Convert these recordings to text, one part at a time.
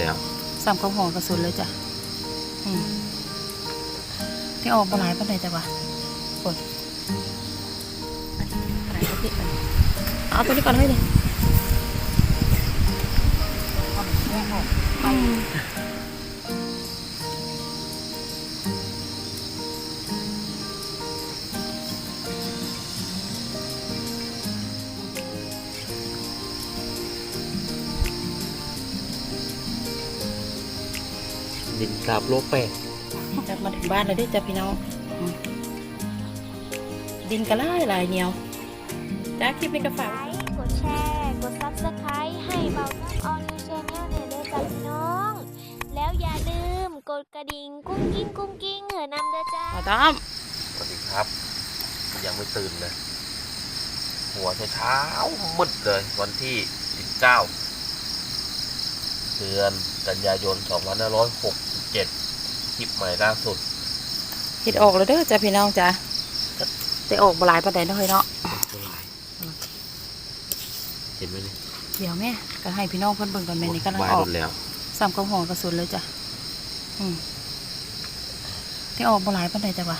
แล้วสามกับหัวกระสุนเลยจ้ะอืมที่ออกมาหลายปันใดแต่ว่าปวดอันนี้หลายประเภทอันนี้เอาตัวนี้ก่อนเลย ดิอืมดินกราบโลแปดจะมาถึงบ้านแล้วเด้อจ้ะพี่น้องอืมดินกระไล่ลายเหนียวจ้าคลิปนี้ก็ฝากไลค์กดแชร์ กด Subscribe ให้เบาน้ำออนยูชแนลเนี่ยเด้อจ้าพี่น้อง แล้วอย่าลืมกดกระดิ่งกุ้งกิ้งกุ้งกิ้งเหอะนำเด้อจ้าขอต้อมสวัสดีครับ ยังไม่ตื่นเลย หัวเช้าๆมืดเลยวันที่สิบ เก้าเดือนกันยายนสองพันห้าร้อยหกสิบเจ็ดคลิปใหม่ล่าสุดเห็ดออกแล้วเด้อจ้ะพี่น้องจ้ะแต่ออกมาหลายปันใดเนาะเฮ้ยเนาะเห็นไหมเนี่ยเดี๋ยวแม่ก็ให้พี่น้องเพิ่นเบิ่งกันแม่นี่กำลังวายออหกมดแล้วสามกับหัวกระสุนเลยจ้ะอืมที่ออกมาหลายปันใดแต่ว่า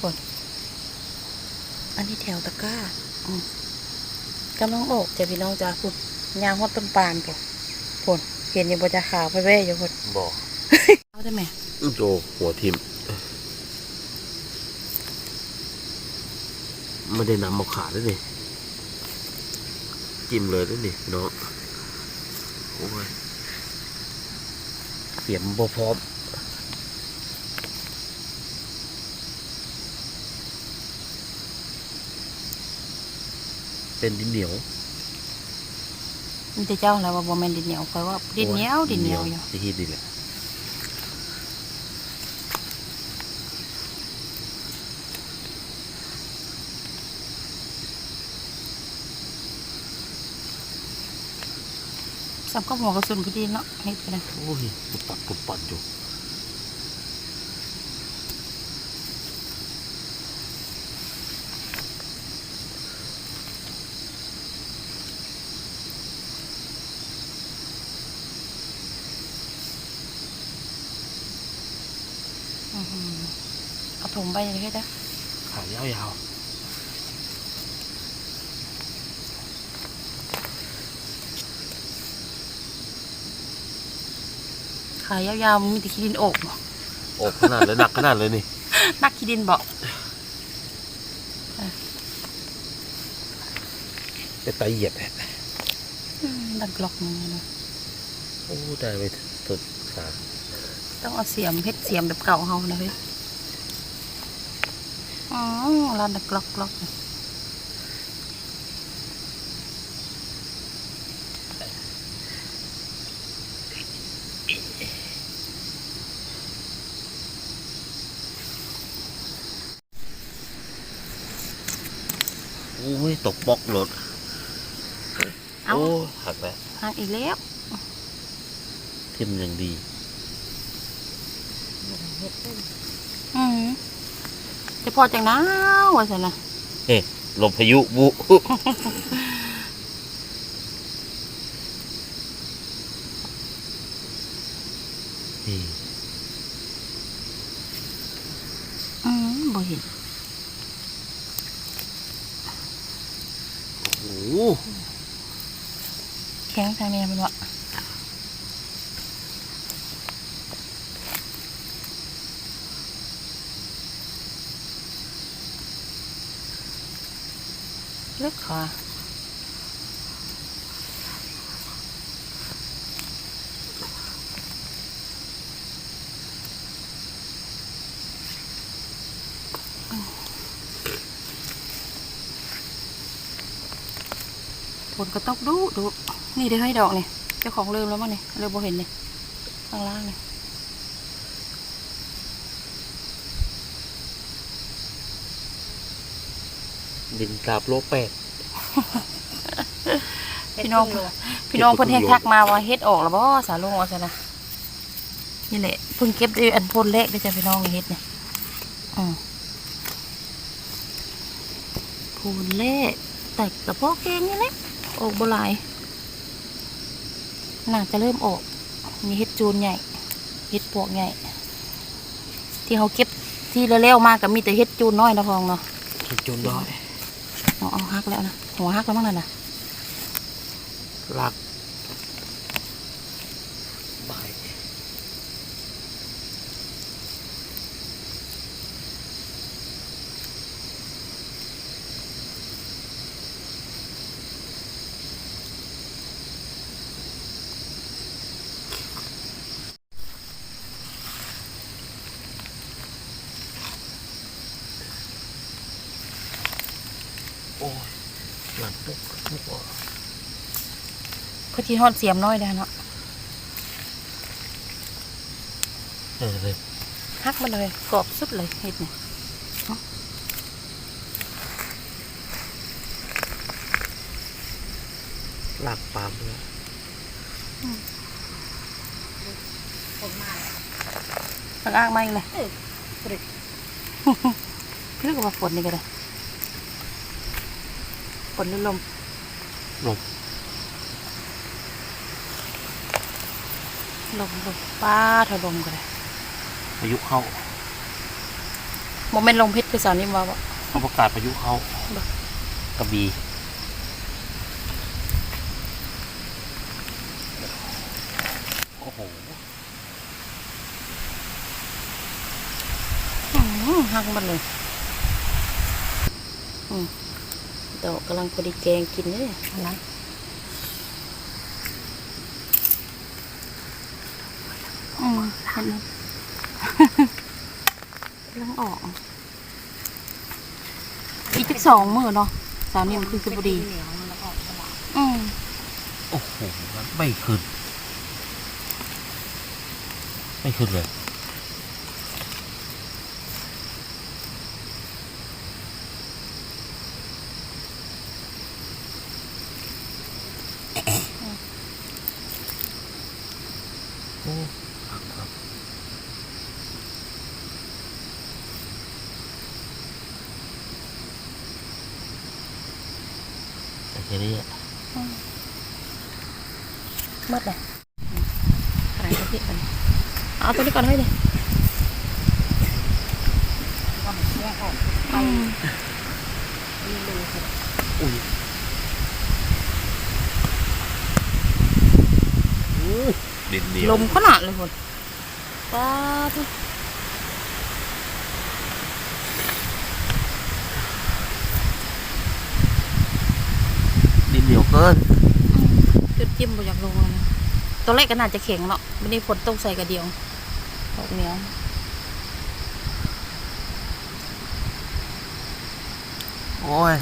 ปวดอันนี้แถวตะกร้าอืมกำลังออกจ้ะพี่น้องจ้ะพุ่นยางฮอดต้นปาล์มพุ่นพุ่น เห็นอยู่บนจะขาวไปแว่อยู่พุ่นบอกเอาได้ไหมโจหัวทิมไม่ได้นำมาขาดด้วยนี่จิ้มเลยด้วยนี่เนาะโอ้ยเสียมบ่พร้อมเป็นดินเหนียว มีแต่เจ้าแล้วว่าบ่แม่นดินเหนียวคอยว่าดินเหนียวดินเหนียวอยู่ที่ฮิตดินแหละสามกับหัวกระสุนพอดีเนาะเฮ็ดไปเลยโอ้ยปุบปับปุบปับอยู่ เอาถุงไปเลยก็ได้ขายาวขายยาวๆมันมีแต่ขี้ดินอกบ่ๆอกขนาดเลยหนักขนาดเลยนี่ นักขี้ดินบ่จะไตเหยียบแหละอืมดังกลอกมือนะโอ้ ได้ไปสุดขา ต้องเอาเสียมเฮ็ดเสียมแบบเก่าเฮานะเฮ้ยอ๋อร้านดังกลอกกลอกโอ้ยตกบล็อกรถเอาโอ้หักแล้วหักอีกแล้วทิมอย่างดี อืมจะพอจังนะว่าซั่นน่ะเฮ้ลมพายุบุ นี่อืมบ่เห็นโอ้โหแข็งใส่แม่มันวะ ลือกขาฝนก็ตกดูดูนี่ได้ให้ดอกนี่เจ้าของลืมแล้วมั้งนี่เริ่มบ่เห็นนี่ข้างล่างนี่ ดินกราบโลแปดพี่น้องพี่น้องเพิ่นแฮกทักมาว่าเฮ็ดออกแล้วบ่สาลุงว่าซั่นนะนี่แหละเพิ่งเก็บได้อันพ่นแรกได้อจ้ะพี่น้องนี่เฮ็ดเนี่ยอืมพ่นแรกแต่กระเพาะแกงนี่แหละออกบ่หลายน่าจะเริ่มออกมีเห็ดจูนใหญ่เห็ดปวกใหญ่ ที่เขาเก็บที่เร็วๆมากกับมีแต่เห็ดจูนน้อยนะพองเนาะเห็ดจูนน้อย เอาเอาหักแล้วนะหัวหักแล้วมั้งนั่นะหลักใบ โอ้ยหลังปุ๊กปุ๊กอะ เขาที่ทอดเสียมน้อยได้เนาะเออเลยหักมาเลยกรอบสุดเลยเห็ดเนี่ยหลักปามเลยมันอ้างมาอีกเลยพี่เรียกว่าฝนนี่ก็ได้ฝนหรือลมลม ลมลมป้าเธอลมก็ได้พายุเข้าโมเมนต์ลมพิษคือสาวนิ่มว่าบ่เขาประกาศพายุเข้าบ่กระบี่โอ้โหอื้อหือหักมันเลยอืมดอกกำลังพอดีแกงกินเลยนะ อืมเห็นกำลังออก อีกที่สองมือเนาะสาวนิ่มคือคือพอดีอืมโอ้โหไม่ขึ้น ไม่ขึ้นเลย โอ้ครับครับ แต่ทีนี้หมดเลยขนาดนี้ก่อนเอาตัวนี้ก่อนให้ดิอืมอุ้ยดินเดียวลมขนาดเลยคนตาทุก ดิน เหนียวเกินจุดจิ้มบ่อยากลงเลยนะตัวแรกก็น่าจะแข็งเนาะวันนี้ฝนตกใส่กระเดียวดอกเหนียวโอ้ย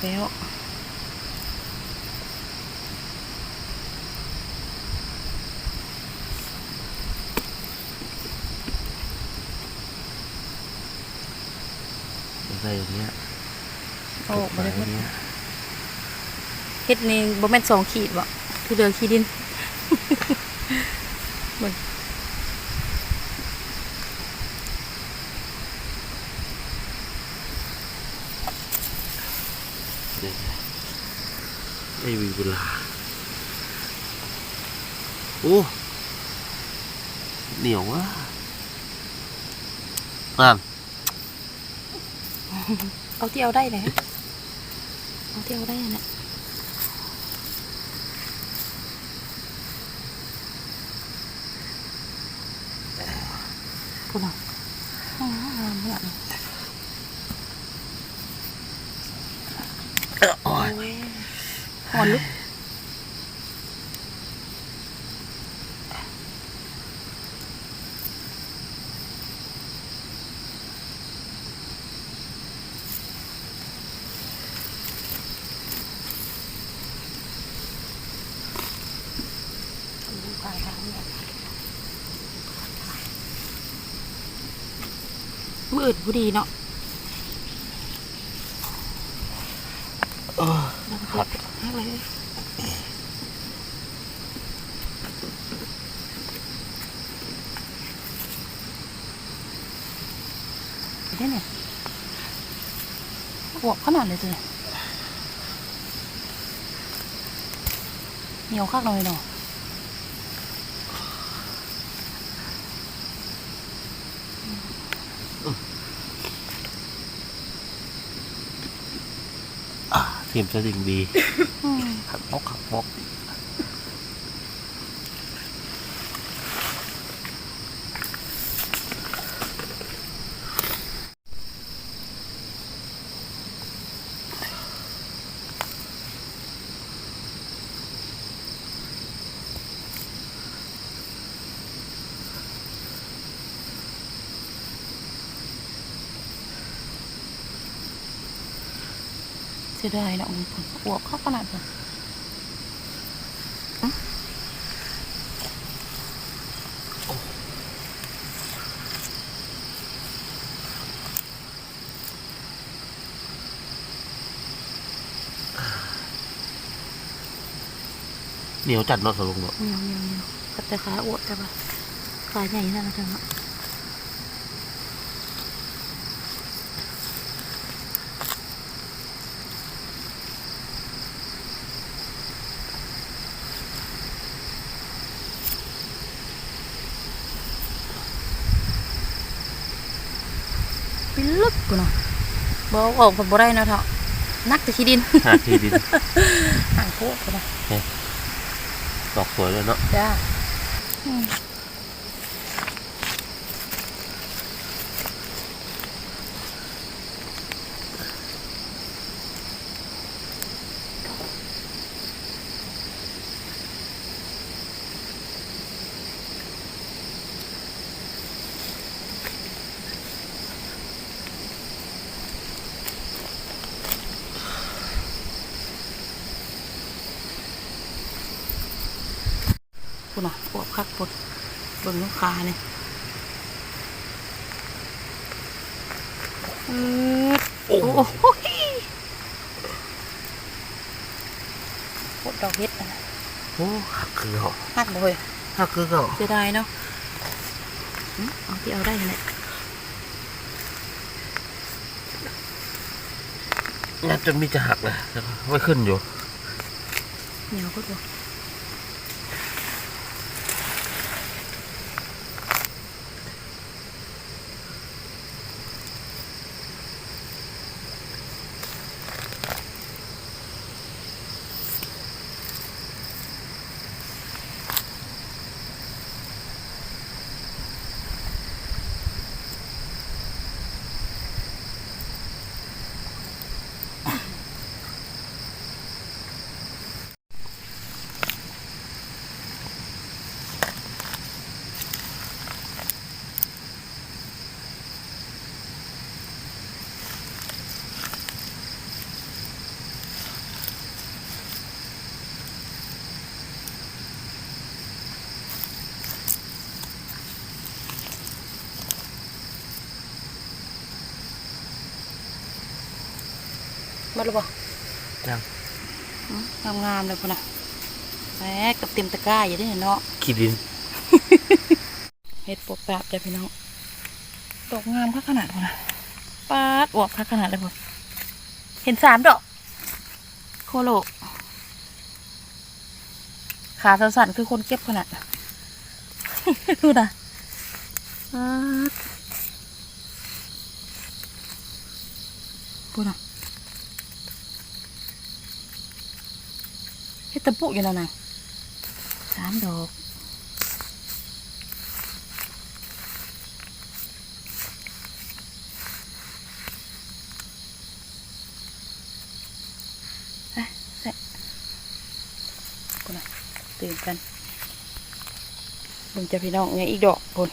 แล้วอะไรอย่างเงี้ย โอ้บ่อะไรได้อย่างเงี้ยเฮ็ดนี่บ่แม่นสองขีดบ่คือเดือขีดดินเบิ่งเดี๋ยวไม่มีเวลาโอ้เหนียวว่ะนั่นเอาที่เอาได้เลย เอาที่เอาได้นะพูดหน่อยอ๋องา มมากเลยโอ้ยหอนลุกมืออื่นผู้ดีเนาะเออหักหักเลยเห็นไหมอวบขนาดเลยตัวเนี่ยเหนียวข้างหน่อยเนาะ ทีมสลิงดีอืมขักมกขักมก เสียดายเนาะมันผลอวบเข้าขนาดนั้นเหนียวจัดเนาะสลุงเนาะเหนียวเหนียวเหนียวก็แต่ขาอวบแต่ว่าขาใหญ่นั่นนะจังเนาะ กกูเนาะบอกออกผลบ่ได้เนาะเถอะนักแต่ขี้ดินหาที่ดินห่างโคกกูเนาะดอกสวยเลยเนาะจ้า อืมกูเนาะอวบคักปดบนลูกค้าเนี่ยอือโอ้โหปดดอกเห็ดนะโอ้หักคือเหรอหักบ่เลยหักคือเหรอเสียดายเนาะอืมเอาที่เอาได้แหละงัดจนมีจะหักเลยไม่ขึ้นอยู่เหนียวก็ดู มาหรือเปล่ายังงามงามๆเลยพุ่นนะแหมกับเต็มตะกร้าอยู่ได้เนาะขี้ดินเฮ็ดปกปราบจ้ะพี่น้องดอกงามค่าขนาดพุ่นนะปาดอวบค่าขนาดเลยพุ่นเห็นสามดอก โคโลขาสั่นๆคือคนเก็บขนาดน่ะดูนะปาดพูดนะเฮ็ด ตะปุอยู่แล้วนะสามดอกตื่นกันมึงจะพี่น้องไงอีกดอกคน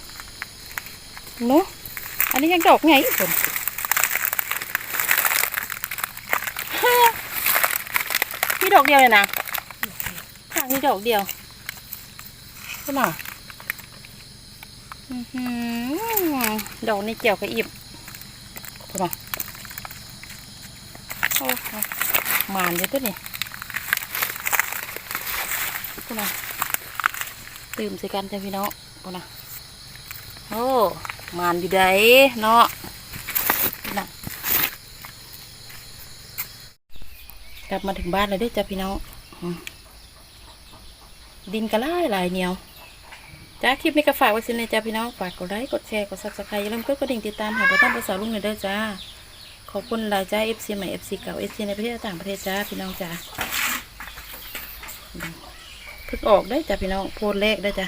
เนาะอันนี้ยังดอกไงอีกคนมีดอกเดียวเลยนะางนี้ดอกเดียวก็น่ะอื้อหือดอกนี้เจียวกระอิบก็น่ะโอ้โหมานเลยตัวนี้กูนะตื่มใส่กันจ้ะพี่น้องกูนะโอ้มานอยู่ใดเนาะนะกลับมาถึงบ้านเลยเด้อจ้ะพี่น้องอืม ดินกระล่หลายเหนียวจ้าคลิปนี้ก็ฝากไว้สินเลยจ้าพี่น้องฝากกดไลค์กดแชร์กดซับสไครต์อย่าลืมกดกระดิ่งติดตามหาประตั้มภาษาลุงหน่อยด้วยจ้าขอบคุณหลายจ้าเอฟซีใหม่เอฟซีเก่าเอฟซีในประเทศต่างประเทศจ้าพี่น้องจ้าเพิ่ออกได้จ้าพี่น้องโพสเลขได้จ้า